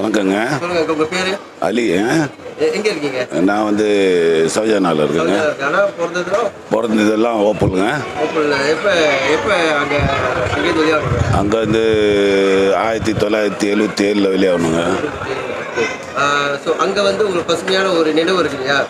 வணக்கங்க. அலி நான் வந்து சௌஜானாவில் இருக்கேங்க. பிறந்ததெல்லாம் ஓப்பலுங்க. அங்க வந்து ஆயிரத்தி தொள்ளாயிரத்தி எழுபத்தி ஏழில் வெளியாகணுங்க. அங்க வந்து உங்களுக்கு பசுமையான ஒரு நினைவு இருக்கு இல்லையா?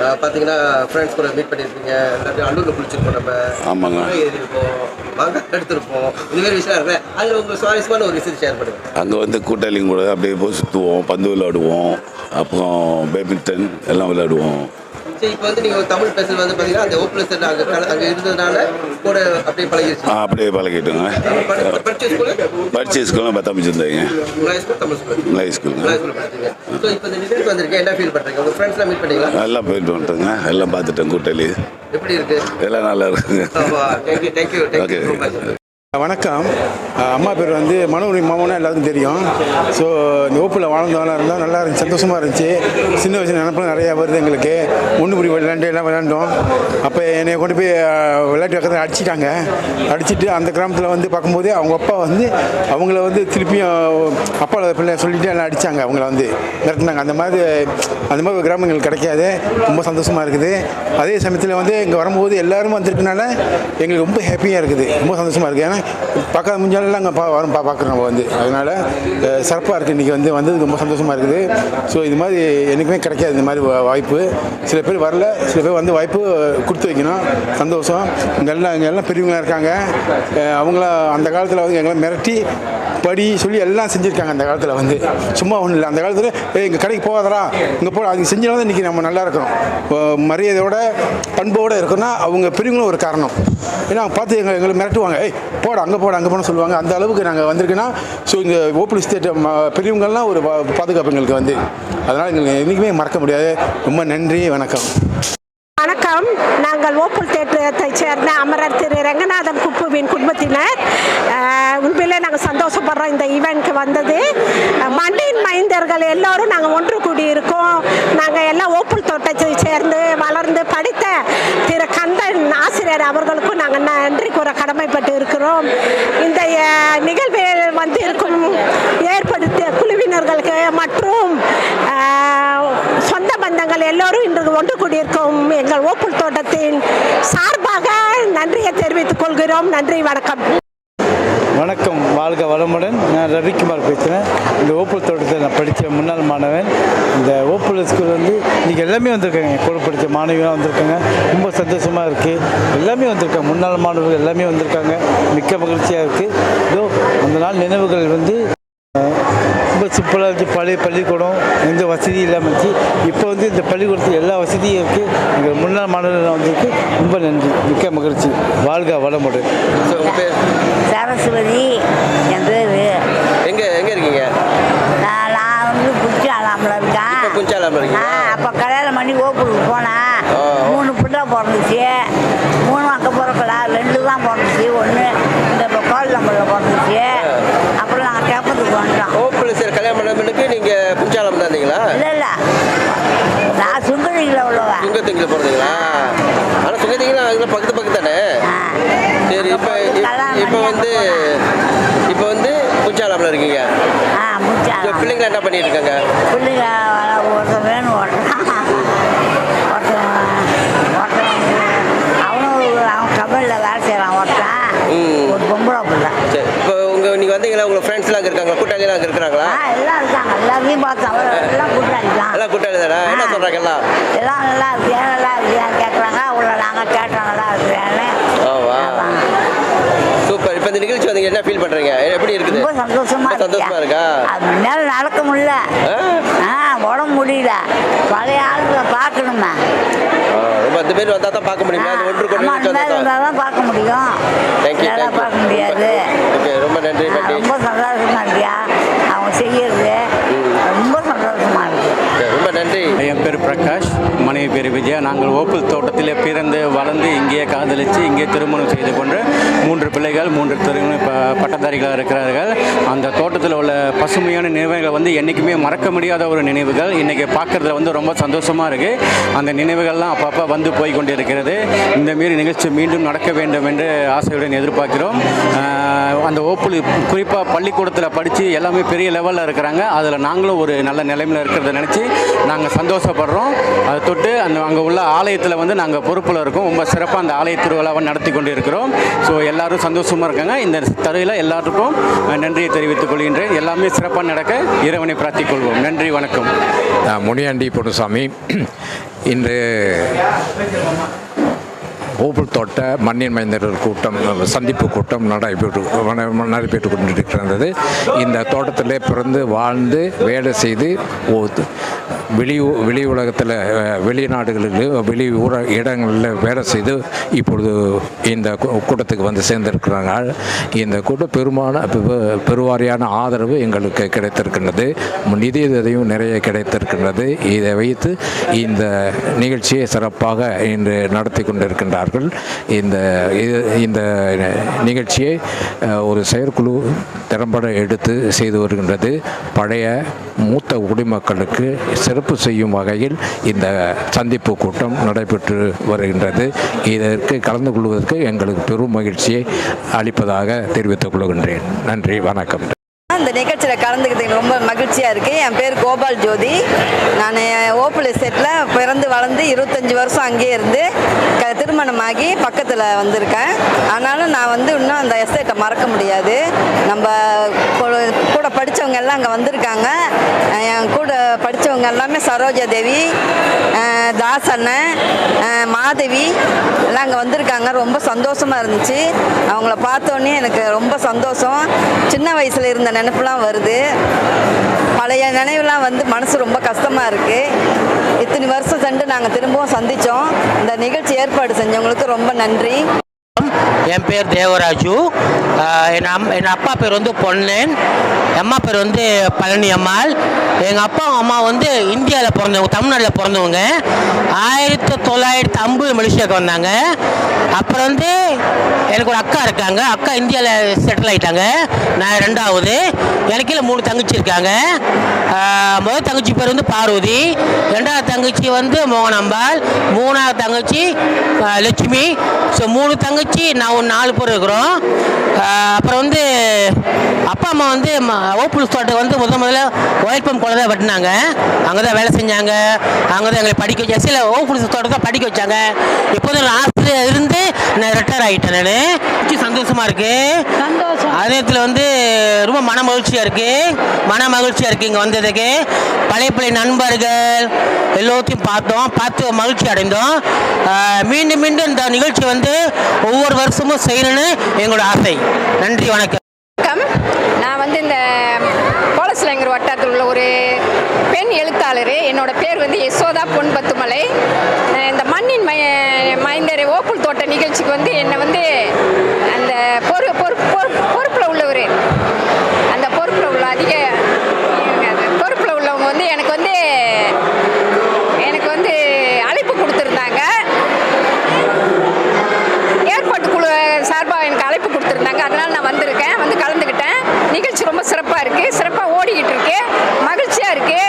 ஆஹ் பாத்தீங்கன்னா ஃப்ரெண்ட்ஸ் கூட மீட் பண்ணியிருப்பீங்க எல்லாத்தையும் அள்ளூரில் குளிச்சிருப்போம் நம்ம. ஆமாங்க. ஏறியிருப்போம் வாங்க எடுத்திருப்போம். இந்த மாதிரி விஷயம் இருக்குல்ல. அதில் உங்களுக்கு சுவாரஸ்யமான ஒரு விஷயம் ஷேர் பண்ணுங்க. அங்கே வந்து கூட்டாளிங்க கூட அப்படியே போய் சுற்றுவோம் பந்து விளையாடுவோம். அப்புறம் பேட்மிண்டன் எல்லாம் விளையாடுவோம். சரி இப்போ வந்து நீங்கள் தமிழ் பேசுறது வந்து பார்த்தீங்கன்னா அந்த ஓப்பன் செட் அங்கே அங்கே இருந்ததுனால கூட அப்படியே பழகிருச்சு. ஆ, அப்படியே பழகிட்டுங்க. படிச்ச ஸ்கூலு ஸ்கூலில் பத்தாம் வச்சுருந்தேங்க உங்கள் ஸ்கூல் தமிழ் ஸ்கூல் மலை ஸ்கூலுங்க உங்கள் ஸ்கூல் படிச்சீங்க. ஸோ இப்போ இந்த நிகழ்ச்சி வந்திருக்கேன் என்ன ஃபீல் பண்ணுறீங்க உங்கள் ஃப்ரெண்ட்ஸ்லாம் மீட் பண்ணீங்களா? எல்லாம் போயிட்டு வந்துட்டோங்க எல்லாம் பார்த்துட்டேன் கூட்டாளி எப்படி இருக்கு? எல்லாம் நல்லா இருக்குங்க. தேங்க்யூ தேங்க்யூ மச் வணக்கம். அம்மா பேர் வந்து மனோரி மாமனா எல்லாருக்கும் தெரியும். ஸோ இந்த ஓப்பில் வாழ்ந்தவனாக இருந்தால் நல்லா இருந்துச்சு சந்தோஷமாக இருந்துச்சு. சின்ன வயசு நினப்பெல்லாம் நிறையா வருது எங்களுக்கு. ஒன்று புடி விளையாண்டு எல்லாம் விளையாண்டோம். அப்போ என்னை கொண்டு போய் விளையாட்டு பக்கத்தில் அடிச்சிட்டாங்க. அடிச்சிட்டு அந்த கிராமத்தில் வந்து பார்க்கும்போது அவங்க அப்பா வந்து அவங்கள வந்து திருப்பியும் அப்பாவோட பிள்ளை சொல்லிட்டு எல்லாம் அடித்தாங்க அவங்கள வந்து. மிரட்டினாங்க. அந்த மாதிரி அந்த மாதிரி கிராமங்கள் கிடைக்காது. ரொம்ப சந்தோஷமாக இருக்குது. அதே சமயத்தில் வந்து இங்கே வரும்போது எல்லாரும் வந்திருக்கனால எங்களுக்கு ரொம்ப ஹாப்பியாக இருக்குது. ரொம்ப சந்தோஷமாக இருக்குது ஏன்னா பார்க்காத முடிஞ்சாலும் அங்கே பா வரும் பா பார்க்குறோம் நம்ம வந்து. அதனால் சிறப்பாக இருக்குது இன்றைக்கி வந்து வந்தது ரொம்ப சந்தோஷமாக இருக்குது. ஸோ இது மாதிரி என்றைக்குமே கிடைக்காது இந்த மாதிரி வாய்ப்பு. சில பேர் வரல. சில பேர் வந்து வாய்ப்பு கொடுத்து வைக்கணும். சந்தோஷம். இங்கே எல்லாம் இங்கே எல்லாம் பெரியவங்களாக இருக்காங்க. அவங்களாம் அவங்கள அந்த காலத்தில் வந்து எங்களை மிரட்டி படி சொல்லி எல்லாம் செஞ்சுருக்காங்க அந்த காலத்தில் வந்து. சும்மா ஒன்றும் இல்லை. அந்த காலத்தில் ஏய் இங்கே கடைக்கு போகாதரா இங்கே போட. அது செஞ்சாலும் தான் இன்றைக்கி நம்ம நல்லா இருக்கிறோம் மரியாதையோட பண்போடு இருக்கோன்னா அவங்க பெரியவங்களும் ஒரு காரணம். ஏன்னா அவங்க பார்த்து எங்களை எங்களை மிரட்டுவாங்க. ஏய் போட. அங்கே போட. அங்கே போட. சொல்லுவாங்க. அந்த அளவுக்கு நாங்கள் வந்திருக்கோன்னா ஸோ இங்கே ஓப்பன் ஸ்டேட் பெரியவங்கள்லாம் ஒரு பாதுகாப்பு எங்களுக்கு வந்து. அதனால் எங்களுக்கு என்றைக்குமே மறக்க முடியாது. ரொம்ப நன்றி. வணக்கம். வணக்கம். நாங்கள் ஓப்பல் தேட்டத்தை சேர்ந்த அமரர் திரு ரங்கநாதன் குப்புவின் குடும்பத்தினர். உண்மையிலே நாங்கள் சந்தோஷப்படுறோம் இந்த ஈவெண்ட்க்கு வந்தது. மண்ணின் மைந்தர்கள் எல்லோரும் நாங்கள் ஒன்று கூடி இருக்கோம் நாங்கள் எல்லாம் ஓப்பல் தோட்டத்தை சேர்ந்து வளர்ந்து படித்த திரு கந்தன் ஆசிரியர் அவர்களுக்கும் நாங்கள் நன்றி கூற கடமைப்பட்டு இருக்கிறோம். இந்த நிகழ்வு நிகழ்வில் வந்து இருக்கும் ஏற்படுத்திய குழுவினர்களுக்கு மற்றும் அஹ், சொந்த பந்தங்கள் எல்லோரும் இன்று ஒன்று கூடியிருக்கும் எங்கள் ஓப்புல் தோட்டத்தின் சார்பாக நன்றியை தெரிவித்துக் கொள்கிறோம். நன்றி வணக்கம். வணக்கம் வாழ்க வளமுடன். நான் ரவிக்குமார் பேசுகிறேன் இந்த ஓப்பல் தோட்டத்தில் நான் படித்த முன்னாள் மாணவன். இந்த ஓப்பல் ஸ்கூல் வந்து இன்றைக்கி எல்லாமே வந்திருக்காங்க. என் கூட படித்த மாணவியெல்லாம் வந்திருக்காங்க. ரொம்ப சந்தோஷமாக இருக்குது எல்லாமே வந்திருக்காங்க. முன்னாள் மாணவர்கள் எல்லாமே வந்திருக்காங்க. மிக்க மகிழ்ச்சியாக இருக்குது இதோ அந்த நாள் நினைவுகள் வந்து ரொம்ப சிம்பிளாக இருந்துச்சு பழைய பள்ளிக்கூடம் எந்த வசதி இல்லாமல் இருந்துச்சு. இப்போ வந்து இந்த பள்ளிக்கூடத்தில் எல்லா வசதியும் இருக்குது எங்கள் முன்னாள் மாணவர்கள் வந்திருக்கு. ரொம்ப நன்றி. மிக்க மகிழ்ச்சி. வாழ்க வளமுடன். சரஸ்வதி. என் பேர். எங்கே எங்கே இருக்கீங்க? நான் வந்து குச்சியாலாமில் இருக்கேன். இருக்கீங்க ஆ அப்போ கல்யாணம் பண்ணி ஓப்பூருக்கு போனேன். மூணு பிள்ளை பிறந்துச்சு மூணு அங்கே பிறக்கல ரெண்டு தான் பிறந்துச்சு ஒன்று இந்த இப்போ கோயிலம்பலில் பிறந்துச்சு அப்புறம் நாங்கள் கேப்பத்துக்கு வந்துட்டோம் ஓப்பன் சார் கல்யாணம் பண்ணவனுக்கு நீங்கள் குஞ்சாலம் தான் இருந்தீங்களா இல்லை இல்லை நான் சுந்தரியில் உள்ளவன் சுங்கத்திங்கில் பிறந்தீங்களா ஆனால் சுங்கத்திங்களா அதில் பக்கத்து பக்கத்து தானே ஆ. சரி இப்போ கல்யாணம் இப்போ பண்ணி வந்து இப்போ வந்து குஞ்சாலாமில் இருக்கீங்க ஆ இப்போ பிள்ளைங்க என்ன பண்ணிட்டு இருக்காங்க பிள்ளைங்க ஒருத்தன் வேணும் ஒருத்தன் ஒருத்தன் ஒருத்தன் வந்து அவனும் ஒரு- அவன் கபலில் வேலை செய்கிறான் ஒருத்தன் ம். ஒரு பொம்பளை பிள்ளை சரி இப்போ உங்கள் நீங்கள் வந்தீங்களா உங்கள் ஃப்ரெண்ட்ஸ்லாம் அங்கே இருக்காங்க கூட்டாளிலாம் அங்கே இருக்கிறாங்களா ஆ எல்லாம் இருக்காங்க எல்லாரையும் பார்த்தோம் எல்லாம் கூட்டாளிதான் எல்லாம் கூட்டாளி தானே என்ன சொல்கிறாங்க எல்லாம் எல்லாம் நல்லா இருக்கியா நல்லா இருக்கியான்னு கேட்குறாங்க உள்ள நாங்கள் கேட்டோம் நல்லா இருக்கிறேன்னு ஆவா சூப்பர் இப்போ இந்த நிகழ்ச்சி வந்தீங்க என்ன ஃபீல் பண்ணுறீங்க எப்படி இருக்குது? ரொம்ப சந்தோஷமா சந்தோஷமா இருக்கா? மேலே நடக்க முடியல. உடம்பு முடியல. பழைய ஆளுங்களை பார்க்கணுமே? அந்த பேர் வந்தால் தான் பார்க்க முடியுமா? ஒன்று கொண்டு வந்து பார்க்க முடியும். பார்க்க முடியாது ஓகே ரொம்ப நன்றி நான் நன்றி ரொம்ப சந்தோஷமா இருக்கியா அவங்க செய்யறது ரொம்ப சந்தோஷமா இருக்கு சரி, ரொம்ப நன்றி என் பேர் பிரகாஷ் மனைவி பேர் விஜயா நாங்கள் ஓப்பல் தோட்டத்தில் பிறந்து வளர்ந்து இங்கே காதலித்து இங்கே திருமணம் செய்து கொண்டு மூன்று பிள்ளைகள் மூன்று திருமண பட்டதாரிகளாக இருக்கிறார்கள். அந்த தோட்டத்தில் உள்ள பசுமையான நினைவுகள் வந்து என்றைக்குமே மறக்க முடியாத ஒரு நினைவுகள். இன்றைக்கி பார்க்குறதுல வந்து ரொம்ப சந்தோஷமாக இருக்குது அந்த நினைவுகள்லாம் அப்பப்போ வந்து போய் கொண்டிருக்கிறது. இருக்கிறது இந்த மாரி நிகழ்ச்சி மீண்டும் நடக்க வேண்டும் என்று ஆசையுடன் எதிர்பார்க்கிறோம். அந்த ஓப்பல் குறிப்பாக பள்ளிக்கூடத்தில் படித்து எல்லாமே பெரிய லெவலில் இருக்கிறாங்க. அதில் நாங்களும் ஒரு நல்ல நிலைமையில் இருக்கிறத நினச்சி நாங்கள் சந்தோஷப்படுறோம். அதை தொட்டு அந்த அங்கே உள்ள ஆலயத்தில் வந்து நாங்கள் பொறுப்பில் இருக்கோம். ரொம்ப சிறப்பாக அந்த ஆலய திருவிழாவை நடத்தி கொண்டு இருக்கிறோம் ஸோ எல்லாரும் சந்தோஷமாக இருக்காங்க. இந்த தருவையில் எல்லாருக்கும் நன்றியை தெரிவித்துக் கொள்கின்றேன். எல்லாமே சிறப்பாக நடக்க இறைவனை பிரார்த்திக் கொள்வோம். நன்றி வணக்கம். முனியாண்டி பொன்னுசாமி. இன்று ஓபல் தோட்ட மண்ணின் மைந்தர்கள் கூட்டம் சந்திப்பு கூட்டம் நடைபெற்று நடைபெற்று கொண்டிருக்கிறது. இந்த தோட்டத்திலே பிறந்து வாழ்ந்து வேலை செய்து வெளி வெளி உலகத்தில் வெளிநாடுகளில் வெளி ஊர இடங்களில் வேலை செய்து இப்பொழுது இந்த கூட்டத்துக்கு வந்து சேர்ந்திருக்கிறாங்க இந்த கூட்டம் பெருமான பெ- பெருவாரியான ஆதரவு எங்களுக்கு கிடைத்திருக்கின்றது. நிதி உதவியும் நிறைய கிடைத்திருக்கின்றது. இதை வைத்து இந்த நிகழ்ச்சியை சிறப்பாக இன்று நடத்தி கொண்டிருக்கின்றார்கள். இந்த இது- இந்த நிகழ்ச்சியை ஒரு செயற்குழு திறம்பட எடுத்து செய்து வருகின்றது. பழைய மூத்த குடிமக்களுக்கு சிறப்பு செய்யும் வகையில் இந்த சந்திப்பு கூட்டம் நடைபெற்று வருகின்றது. இதற்கு கலந்து கொள்வதற்கு எங்களுக்கு பெரும் மகிழ்ச்சியை அளிப்பதாக தெரிவித்துக் கொள்கின்றேன். நன்றி வணக்கம். இந்த நிகழ்ச்சியில் கலந்துக்கிறதுக்கு ரொம்ப மகிழ்ச்சியாக இருக்குது என் பேர் கோபால் ஜோதி. நான் ஓப்பல் எஸ்டேட்டில் பிறந்து வளர்ந்து இருபத்தஞ்சி வருஷம் அங்கேயே இருந்து க திருமணமாகி பக்கத்தில் வந்திருக்கேன். ஆனாலும் நான் வந்து இன்னும் அந்த எஸ்டேட்டை மறக்க முடியாது. நம்ம கூட- படித்தவங்க எல்லாம் அங்கே வந்திருக்காங்க. என் கூட படித்தவங்க எல்லாமே சரோஜா தேவி தாசண்ணன் மாதவி எல்லாம் அங்கே வந்திருக்காங்க. ரொம்ப சந்தோஷமாக இருந்துச்சு. அவங்கள பார்த்தோன்னே எனக்கு ரொம்ப சந்தோஷம். சின்ன வயசில் இருந்த நினப்புலாம் வருது. பழைய நினைவுலாம் வந்து மனசு ரொம்ப கஷ்டமாக இருக்குது இத்தனை வருஷம் சென்று நாங்கள் திரும்பவும் சந்தித்தோம் இந்த நிகழ்ச்சி ஏற்பாடு செஞ்சவங்களுக்கு ரொம்ப நன்றி. என் பேர் தேவராஜு. என் அம் என் அப்பா பேர் வந்து பொன்னேன். அம்மா பேர் வந்து பழனி அம்மாள். எங்கள் அப்பா அம்மா வந்து இந்தியாவில் பிறந்தவங்க தமிழ்நாட்டில் பிறந்தவங்க. ஆயிரத்தி தொள்ளாயிரத்தி ஐம்பது மலேசியாவுக்கு வந்தாங்க. அப்புறம் வந்து எனக்கு ஒரு அக்கா இருக்காங்க. அக்கா இந்தியாவில் செட்டில் ஆயிட்டாங்க. நான் ரெண்டாவது. எனக்கு கீழே மூணு தங்கச்சி இருக்காங்க. முதல் தங்கச்சி பேர் வந்து பார்வதி. ரெண்டாவது தங்கச்சி வந்து மோகனாம்பாள் மூணாவது தங்கச்சி லட்சுமி. ஸோ மூணு தங்கச்சி நான் ஒரு நாலு பேர் இருக்கிறோம். அப்புறம் வந்து அப்பா அம்மா வந்து ஓப்புல் தோட்டம் வந்து முத முதல்ல ஒயில்பம் குழந்தை தான் வெட்டினாங்க. அங்கே தான் வேலை செஞ்சாங்க. அங்கே தான் எங்களை படிக்க வச்சு சில ஓப்புல் தோட்டம் தான் படிக்க வச்சாங்க. இப்போதும் நான் ஆசிரியர் இருந்து நான் ரிட்டையர் ஆகிட்டேன் நான். சந்தோஷமாக இருக்குது சந்தோஷம். அதே நேரத்தில் வந்து ரொம்ப மன மகிழ்ச்சியாக இருக்குது மன மகிழ்ச்சியாக இருக்குது இங்கே வந்ததுக்கு. பழைய பழைய நண்பர்கள் எல்லோத்தையும் பார்த்தோம். பார்த்து மகிழ்ச்சி அடைந்தோம். மீண்டும் மீண்டும் இந்த நிகழ்ச்சி வந்து ஒவ்வொரு வருஷமும் செய்யணும்னு எங்களோட ஆசை. நன்றி வணக்கம். வணக்கம். நான் வந்து இந்த கோலசிலங்கர் வட்டாரத்தில் உள்ள ஒரு பெண் எழுத்தாளர். என்னோட பேர் வந்து யசோதா பொன் பத்துமலை இந்த மண்ணின் மைந்தர் ஓப்புல் தோட்ட நிகழ்ச்சிக்கு வந்து என்னை வந்து அந்த பொறு பொறு பொறு- பொறுப்பில் உள்ளவர் அந்த பொறுப்பில் உள்ள அதிக பொறுப்பில் உள்ளவங்க வந்து எனக்கு வந்து எனக்கு வந்து அழைப்பு கொடுத்துருந்தாங்க ஏற்பாட்டு குழு சார்பாக எனக்கு அழைப்பு கொடுத்துருந்தாங்க அதனால நான் வந்திருக்கேன் வந்து கலந்துக்கிட்டேன் நிகழ்ச்சி ரொம்ப சிறப்பாக இருக்குது சிறப்பாக ஓடிக்கிட்டு இருக்கு மகிழ்ச்சியாக இருக்குது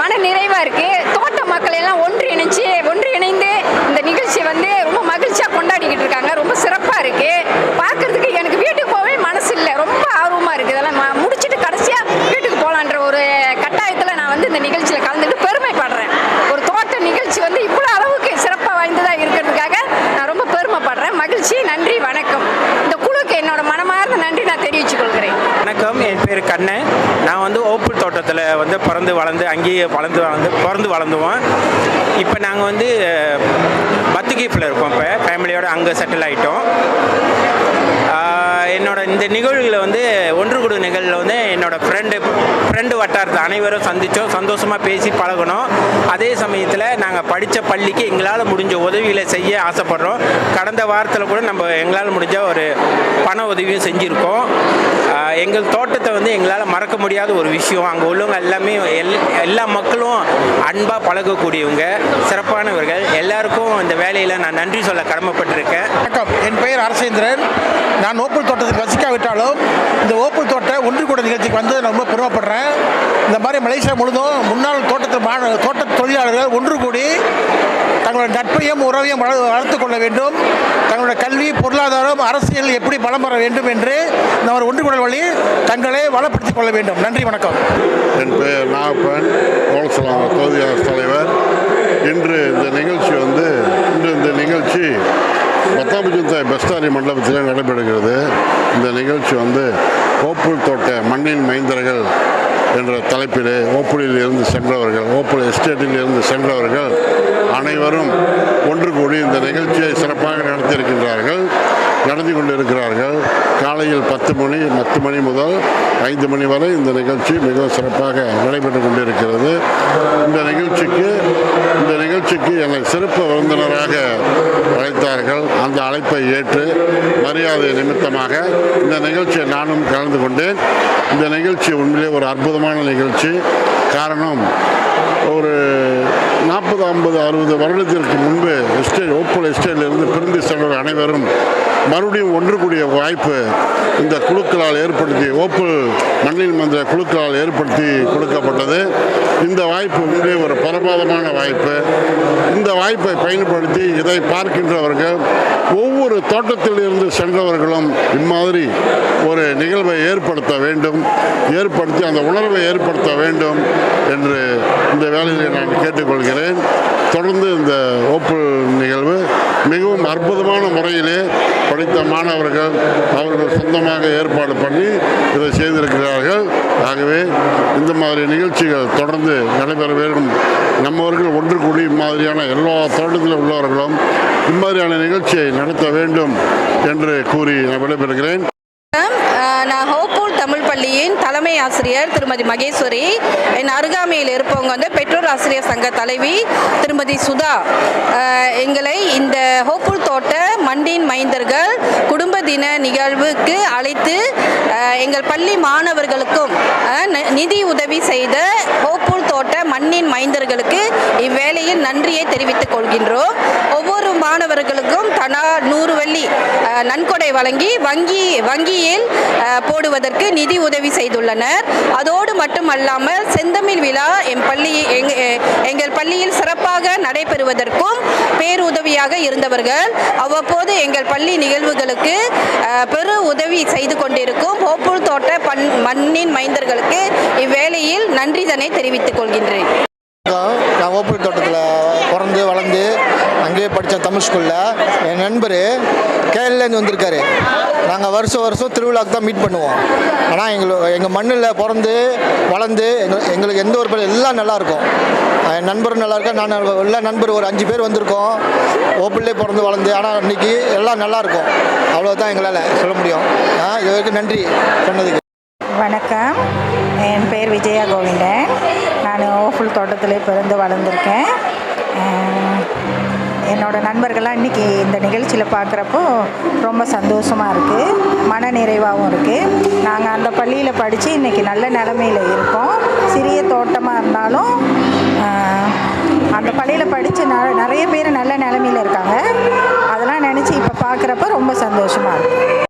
மன நிறைவாக இருக்குது தோட்ட மக்கள் எல்லாம் ஒன்றிணைச்சு ஒன்றிணைந்து இந்த நிகழ்ச்சியை வந்து ரொம்ப மகிழ்ச்சியாக கொண்டாடிக்கிட்டு இருக்காங்க ரொம்ப சிறப்பாக இருக்குது பார்க்கறதுக்கு எனக்கு வீட்டுக்கு போகவே மனசு இல்லை ரொம்ப ஆர்வமாக இருக்குது இதெல்லாம் ம- முடிச்சிட்டு கடைசியாக வீட்டுக்கு போகலான்ற ஒரு கட்டாயத்தில் நான் வந்து இந்த நிகழ்ச்சியில் கலந்துட்டு பெருமைப்படுறேன் ஒரு தோட்ட நிகழ்ச்சி வந்து இவ்வளோ அளவுக்கு சிறப்பாக வாய்ந்ததாக இருக்கிறதுக்காக நான் ரொம்ப பெருமைப்படுறேன் மகிழ்ச்சி நன்றி வணக்கம் இந்த குழுக்கு என்னோட மனமார்ந்த நன்றி நான் தெரிவித்துக் கொள்கிறேன் வணக்கம் என் பேர் கண்ணன் வந்து பிறந்து வளர்ந்து அங்கேயே வளர்ந்து வளர்ந்து பிறந்து வளர்ந்துவோம். இப்போ நாங்கள் வந்து பத்துகீப்பில் இருக்கோம் இப்போ. ஃபேமிலியோட அங்கே செட்டில் ஆகிட்டோம் என்னோட இந்த நிகழ்வுகளை வந்து ஒன்று குடு நிகழ்வில் வந்து என்னோட ஃப்ரெண்டு ஃப்ரெண்டு வட்டாரத்தை அனைவரும் சந்தித்தோம் சந்தோஷமாக பேசி பழகணும் அதே சமயத்தில் நாங்கள் படித்த பள்ளிக்கு எங்களால் முடிஞ்ச உதவிகளை செய்ய ஆசைப்பட்றோம். கடந்த வாரத்தில் கூட நம்ம எங்களால் முடிஞ்ச ஒரு பண உதவியும் செஞ்சுருக்கோம். எங்கள் தோட்டத்தை வந்து எங்களால் மறக்க முடியாத ஒரு விஷயம். அங்கே உள்ள உள்ளவங்க எல்லாமே எல் எல்லா மக்களும் அன்பாக பழகக்கூடியவங்க சிறப்பானவர்கள். எல்லாருக்கும் இந்த வேலையில் நான் நன்றி சொல்ல கடமைப்பட்டிருக்கேன். வணக்கம். என் பெயர் அரசேந்திரன். நான் ஓப்பல் தோட்டத்துக்கு வசிக்காவிட்டாலும் இந்த ஓப்பல் தோட்ட ஒன்று கூட நிகழ்ச்சிக்கு வந்து நான் ரொம்ப பெருமைப்படுறேன். இந்த மாதிரி மலேசியா முழுதும் முன்னாள் தோட்டத்தில் மா தோட்ட தொழிலாளர்கள் ஒன்று கூடி தங்களோட நட்பையும் உறவையும் வளர்த்து கொள்ள வேண்டும். தங்களோட கல்வி பொருளாதாரம் அரசியல் எப்படி பலம் பெற வேண்டும் என்று நம்ம ஒன்று வழி தங்களை வளப்படுத்திக் கொள்ள வேண்டும். நன்றி வணக்கம். என் பெயர் நாகப்பன். தொகுதி அரசு தலைவர். இன்று இந்த நிகழ்ச்சி வந்து இன்று இந்த நிகழ்ச்சி பத்தாபுஜந்தாய் பெஸ்டாரி மண்டபத்தில் நடைபெறுகிறது. இந்த நிகழ்ச்சி வந்து ஓப்புள் தோட்ட மண்ணின் மைந்தர்கள் என்ற தலைப்பிலே ஓப்புளில் இருந்து சென்றவர்கள் ஓப்புள் எஸ்டேட்டில் இருந்து சென்றவர்கள் அனைவரும் ஒன்று கூடி இந்த நிகழ்ச்சியை சிறப்பாக நடத்தியிருக்கின்றார்கள் நடத்தி கொண்டிருக்கிறார்கள். காலையில் பத்து மணி பத்து மணி முதல் ஐந்து மணி வரை இந்த நிகழ்ச்சி மிகவும் சிறப்பாக நடைபெற்று கொண்டிருக்கிறது. இந்த நிகழ்ச்சிக்கு இந்த நிகழ்ச்சிக்கு என்னை சிறப்பு விருந்தினராக அழைத்தார்கள். அந்த அழைப்பை ஏற்று மரியாதை நிமித்தமாக இந்த நிகழ்ச்சியை நானும் கலந்து கொண்டேன். இந்த நிகழ்ச்சி உண்மையிலே ஒரு அற்புதமான நிகழ்ச்சி. காரணம் ஒரு நாற்பது ஐம்பது அறுபது வருடத்திற்கு முன்பு எஸ்டேட் ஓப்பல் எஸ்டேட்டிலிருந்து பிரிந்து சென்றவர் அனைவரும் மறுபடியும் ஒன்று கூடிய வாய்ப்பு இந்த குழுக்களால் ஏற்படுத்தி ஓப்பல் மண்ணில் மந்திர குழுக்களால் ஏற்படுத்தி கொடுக்கப்பட்டது. இந்த வாய்ப்பு உண்மையே ஒரு பரமாதமான வாய்ப்பு. இந்த வாய்ப்பை பயன்படுத்தி இதை பார்க்கின்றவர்கள் ஒவ்வொரு தோட்டத்தில் இருந்து சென்றவர்களும் இம்மாதிரி ஒரு நிகழ்வை ஏற்படுத்த வேண்டும் ஏற்படுத்தி அந்த உணர்வை ஏற்படுத்த வேண்டும் என்று இந்த வேலையை நான் கேட்டுக்கொள்கிறேன். தொடர்ந்து இந்த ஓப்பல் நிகழ்வு மிகவும் அற்புதமான முறையிலே படித்த மாணவர்கள் அவர்கள் சொந்தமாக ஏற்பாடு பண்ணி இதை செய்திருக்கிறார்கள். ஆகவே இந்த மாதிரி நிகழ்ச்சிகள் தொடர்ந்து நடைபெற வேண்டும். நம்மவர்கள் ஒன்று கூடி இம்மாதிரியான எல்லா தோட்டத்தில் உள்ளவர்களும் இம்மாதிரியான நிகழ்ச்சியை நடத்த வேண்டும் என்று கூறி நான் விடைபெறுகிறேன். நான் தமிழ் பள்ளியின் தலைமை ஆசிரியர் திருமதி மகேஸ்வரி என் அருகாமையில் இருப்பவங்க வந்து பெற்றோர் ஆசிரியர் சங்க தலைவி திருமதி சுதா. எங்களை இந்த ஹோப்புல் தோட்ட மண்டின் மைந்தர்கள் குடும்ப தின நிகழ்வுக்கு அழைத்து எங்கள் பள்ளி மாணவர்களுக்கும் ந- நிதி உதவி செய்த ஹோப்புல் தோட்ட மண்ணின் மைந்தர்களுக்கு இவ்வேளையில் நன்றியை தெரிவித்துக் கொள்கின்றோம். ஒவ்வொரு மாணவர்களுக்கும் தலா நூறு வள்ளி நன்கொடை வழங்கி வங்கி வங்கியில் போடுவதற்கு நிதி உதவி செய்துள்ளனர். அதோடு மட்டுமல்லாமல் செந்தமிழ் விழா எம் பள்ளி எங்கள் பள்ளியில் சிறப்பாக நடைபெறுவதற்கும் பேருதவியாக இருந்தவர்கள் அவ்வப்போது எங்கள் பள்ளி நிகழ்வுகளுக்கு பெரு உதவி செய்து கொண்டிருக்கும் ஹோப்பூல் தோட்ட பண் மண்ணின் மைந்தர்களுக்கு இவ்வேளையில் நன்றிதனை தெரிவித்துக் கொள்கின்றேன். நான் ஓப்பூர் தோட்டத்தில் பிறந்து வளர்ந்து அங்கேயே படித்தேன் தமிழ் ஸ்கூலில் என் நண்பர் கேரளேருந்து வந்திருக்காரு. நாங்கள் வருஷம் வருஷம் திருவிழாக்கு தான் மீட் பண்ணுவோம். ஆனால் எங்களுக்கு எங்கள் மண்ணில் பிறந்து வளர்ந்து எங்கள் எங்களுக்கு எந்த ஒரு பள்ளி எல்லாம் நல்லாயிருக்கும் என் நண்பரும் நல்லா இருக்கா நான் எல்லா நண்பர் ஒரு அஞ்சு பேர் வந்திருக்கோம். ஓப்பன்லேயே பிறந்து வளர்ந்து ஆனால் இன்றைக்கி எல்லாம் நல்லாயிருக்கும் அவ்வளோதான் எங்களால் சொல்ல முடியும். ஆ, இது வரைக்கும் நன்றி சொன்னதுக்கு. வணக்கம். என் பேர் விஜயா கோவிந்தன். நான் ஓஃபுல் தோட்டத்திலே பிறந்து வளர்ந்துருக்கேன். என்னோடய என்னோட நண்பர்கள்லாம் இன்றைக்கி இந்த நிகழ்ச்சியில் பார்க்குறப்போ ரொம்ப சந்தோஷமாக இருக்குது மன நிறைவாகவும் இருக்குது நாங்கள் அந்த பள்ளியில் படித்து இன்றைக்கி நல்ல நிலமையில் இருக்கோம். சிறிய தோட்டமாக இருந்தாலும் அந்த பள்ளியில் படித்து ந நிறைய பேர் நல்ல நிலமையில் இருக்காங்க. அதெல்லாம் நினச்சி இப்போ பார்க்குறப்ப ரொம்ப சந்தோஷமாக இருக்குது